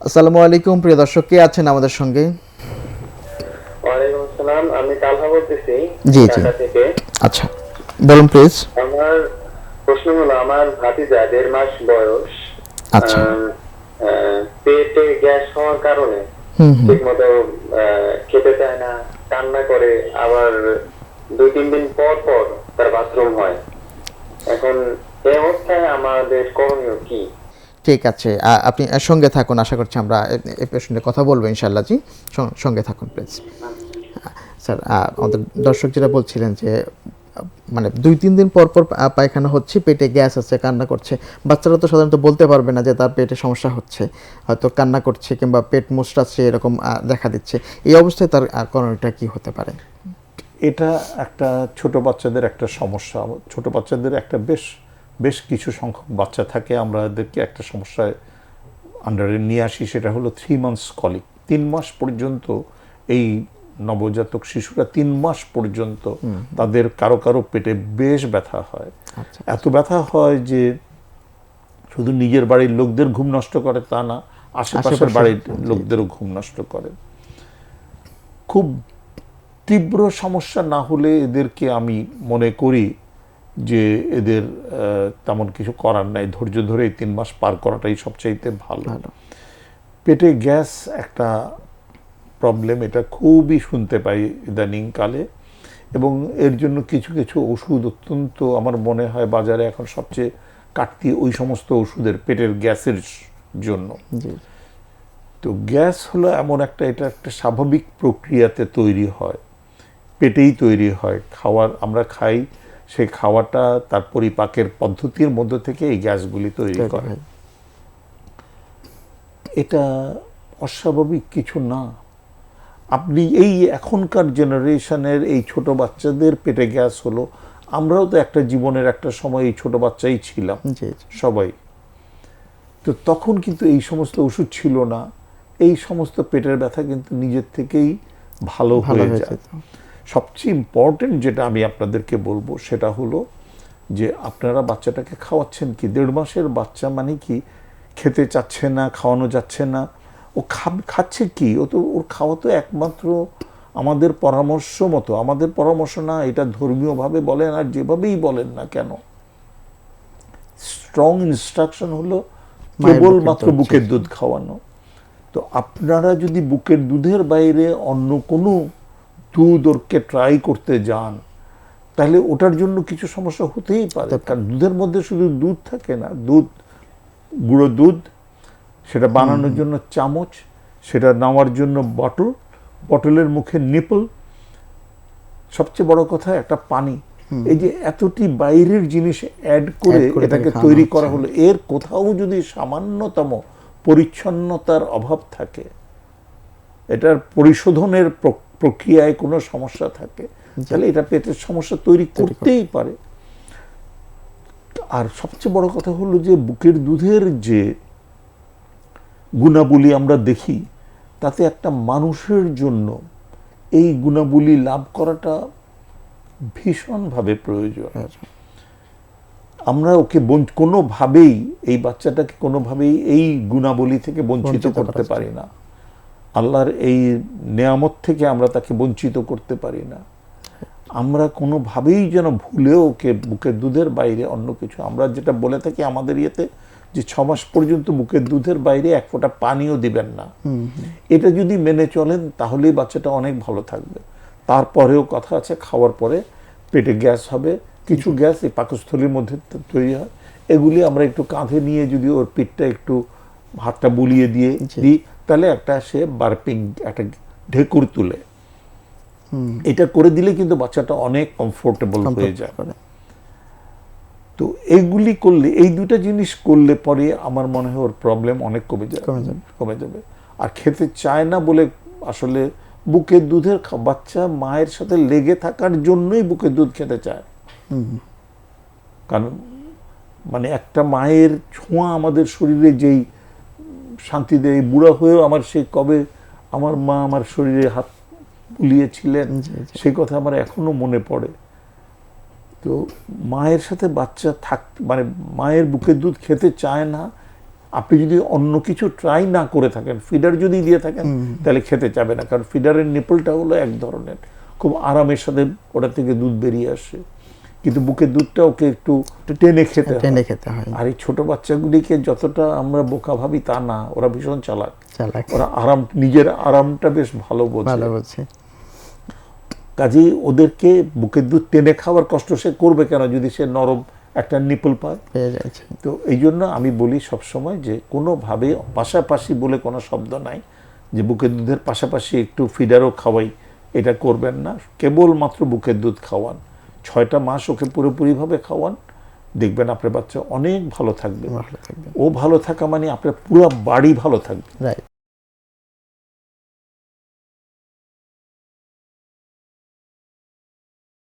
আসসালামু আলাইকুম প্রিয় দর্শক কে আছেন আমাদের সঙ্গে? ওয়ালাইকুম আসসালাম আমি তালহা বলতেছি জি, জি। আচ্ছা বলুন প্লিজ। আমার প্রশ্ন হলো আমার ভাতিজা দেড় মাস বয়স আচ্ছা। পেটে গ্যাস হওয়ার কারণে ঠিকমতো খেতে চায় না কান্না করে আবার দুই তিন দিন পর পর তার বাথরুম হয়। এখন এই অবস্থায় আমাদের করণীয় কি? ঠিক আছে আপনি সঙ্গে থাকুন, আশা করছি আমরা এ- এ পেশেন্টের কথা বলব ইনশাল্লাহ জি? সঙ্গে থাকুন প্লিজ স্যার আমাদের দর্শক যেটা বলছিলেন যে মানে দুই, তিন দিন পর পর পায়খানা হচ্ছে, পেটে গ্যাস আছে, কান্না করছে। বাচ্চারা তো সাধারণত বলতে পারবে না যে তার পেটে সমস্যা হচ্ছে। হয়তো কান্না করছে কিংবা পেট মুচড়াচ্ছে এরকম দেখা দিচ্ছে। এই অবস্থায় তার করণীয়টা কি হতে পারে? এটা একটা ছোট বাচ্চাদের একটা সমস্যা। ছোট বাচ্চাদের একটা বেশ বেশ কিছু সংখ্যক বাচ্চা থাকে আমরা এদেরকে একটা সমস্যায় আন্ডারে নিয়ে আসি সেটা হলো থ্রি মান্থস কলিক তিন মাস পর্যন্ত এই নবজাতক শিশুরা তিন মাস পর্যন্ত তাদের কারও কারও পেটে বেশ ব্যথা হয়। আচ্ছা। এত ব্যথা হয় যে শুধু নিজের বাড়ির লোকদের ঘুম নষ্ট করে তা না আশেপাশের আশেপাশের, বাড়ির লোকদেরও ঘুম নষ্ট করে। খুব তীব্র সমস্যা না হলে এদেরকে আমি মনে করি যে এদের তেমন কিছু করার নাই। ধৈর্য ধরে এই তিন মাস পার করাটাই সবচাইতে ভালো। ভালো। পেটে গ্যাস একটা প্রবলেম এটা খুবই শুনতে পাই ইদানিং কালে এবং এর জন্য কিছু কিছু ওষুধ অত্যন্ত আমার মনে হয় বাজারে এখন সবচেয়ে কাটতি ওই সমস্ত ওষুধের পেটের গ্যাসের জন্য। তো গ্যাস হলো এমন একটা এটা একটা স্বাভাবিক প্রক্রিয়াতে তৈরি হয়। পেটেই তৈরি হয়। খাওয়ার আমরা খাই সেই খাওয়াটা তার পরিপাকের পদ্ধতির মধ্য থেকে এই গ্যাসগুলি তৈরি করে। এটা অস্বাভাবিক কিছু না। আপনি এই এখনকার জেনারেশনের এই ছোট বাচ্চাদের পেটে গ্যাস হলো আমরাও তো একটা জীবনের একটা সময় এই ছোট বাচ্চাই ছিলাম সবাই। তো তখন কিন্তু এই সমস্ত ওষুধ ছিল না। এই সমস্ত পেটের ব্যথা কিন্তু নিজের থেকেই ভালো হয়ে যায়। সবচেয়ে ইম্পর্টেন্ট যেটা আমি আপনাদেরকে বলব সেটা হলো যে আপনারা বাচ্চাটাকে খাওয়াচ্ছেন কি? দেড় মাসের বাচ্চা মানে কি? খেতে চাচ্ছে না খাওয়ানো যাচ্ছে না। ও খাচ্ছে কি? ও তো ওর খাওয়া তো একমাত্র আমাদের পরামর্শ মতো। আমাদের পরামর্শ না এটা ধর্মীয়ভাবে বলেন আর যেভাবেই বলেন না কেন। স্ট্রং ইনস্ট্রাকশন হলো কেবলমাত্র বুকের দুধ খাওয়ানো। তো আপনারা যদি বুকের দুধের বাইরে অন্য কোনো দুধ ওরকে ট্রাই করতে যান তাহলে ওটার জন্য কিছু সমস্যা হতেই পারে। কারণ দুধের মধ্যে শুধু দুধ থাকে না দুধ গুঁড়ো দুধ সেটা বানানোর জন্য চামচ সেটা নেওয়ার জন্য বটল বটলের মুখে নিপল সবচেয়ে বড় কথা একটা পানি। এই যে এতটি বাইরের জিনিস অ্যাড করে এটাকে তৈরি করা হলো এর কোথাও যদি সামান্যতম পরিচ্ছন্নতার অভাব থাকে এটার পরিশোধনের প্র- প্রক্রিয়ায় কোনো সমস্যা থাকে তাহলে এটা পেটের সমস্যা তৈরি করতেই পারে। আর সবচেয়ে বড় কথা হলো যে বুকের দুধের যে গুণাবলী আমরা দেখি তাতে একটা মানুষের জন্য এই গুণাবলী লাভ করাটা ভীষণভাবে প্রয়োজন। আমরা ওকে কোনোভাবেই এই বাচ্চাটাকে কোনোভাবেই এই গুণাবলী থেকে বঞ্চিত করতে পারি না। আল্লাহর এই নেয়ামত থেকে আমরা তাকে বঞ্চিত করতে পারি না। আমরা কোনোভাবেই যেন ভুলেও ওকে বুকের দুধের বাইরে অন্য কিছু আমরা যেটা বলে থাকি আমাদের ইয়েতে যে ছ মাস পর্যন্ত বুকের দুধের বাইরে এক ফোঁটা পানিও দিবেন না। এটা যদি মেনে চলেন তাহলেই বাচ্চাটা অনেক ভালো থাকবে। তারপরেও কথা আছে খাওয়ার পরে পেটে গ্যাস হবে কিছু গ্যাস এই পাকস্থলীর মধ্যে তৈরি হয়। এগুলি আমরা একটু কাঁধে নিয়ে যদি ওর পিঠটা একটু হাতটা বুলিয়ে দিয়ে দিই তাহলে একটা সে বার্পিং একটা ঢেকুর তুলে। এটা করে দিলে কিন্তু বাচ্চাটা অনেক কমফোর্টেবল হয়ে যায়। তো এইগুলি করলে এই দুটো জিনিস করলে পরে আমার মনে হয় ওর প্রবলেম অনেক কমে যাবে। কমে যাবে। আর খেতে চায় না বলে আসলে বুকের দুধের বাচ্চা মায়ের সাথে লেগে থাকার জন্যই বুকের দুধ খেতে চায়। কারণ মানে একটা মায়ের ছোঁয়া আমাদের শরীরে যেই শান্তি দেয়। বুড়া হয়েও আমার সেই কবে আমার মা আমার শরীরে হাত বুলিয়েছিলেন। সেই কথা আমার এখনও মনে পড়ে। তো মায়ের সাথে বাচ্চা থাক মানে মায়ের বুকের দুধ খেতে চায় না। আপনি যদি অন্য কিছু ট্রাই না করে থাকেন ফিডার যদি দিয়ে থাকেন তাহলে খেতে চাবে না। কারণ ফিডারের নিপলটা হলো এক ধরনের। খুব আরামের সাথে ওটা থেকে দুধ বেরিয়ে আসে। কিন্তু বুকের দুধটা ওকে একটু টেনে খেতে টেনে খেতে হয়। আর এই ছোট বাচ্চাগুলিকে যতটা আমরা বোকা ভাবি তা না ওরা ভীষণ চালাক। চালাক। ওরা আরাম নিজের আরামটা বেশ ভালো বোঝে। ভালো বলছি কাজেই ওদেরকে বুকের দুধ টেনে খাওয়ার কষ্ট সে করবে কেন যদি সে নরম একটা নিপল পায়? পেয়ে যাচ্ছে। তো এই জন্য আমি বলি সবসময় যে কোনোভাবে পাশাপাশি বলে কোনো শব্দ নাই যে বুকের দুধের পাশাপাশি একটু ফিডারও খাওয়াই। এটা করবেন না। কেবলমাত্র বুকের দুধ খাওয়ান। ছয়টা মাস ওকে পুরোপুরিভাবে খাওয়ান দেখবেন আপনার বাচ্চা অনেক ভালো থাকবে। ভালো থাকবে। ও ভালো থাকা মানে আপনার পুরো বাড়ি ভালো থাকবে। রাইট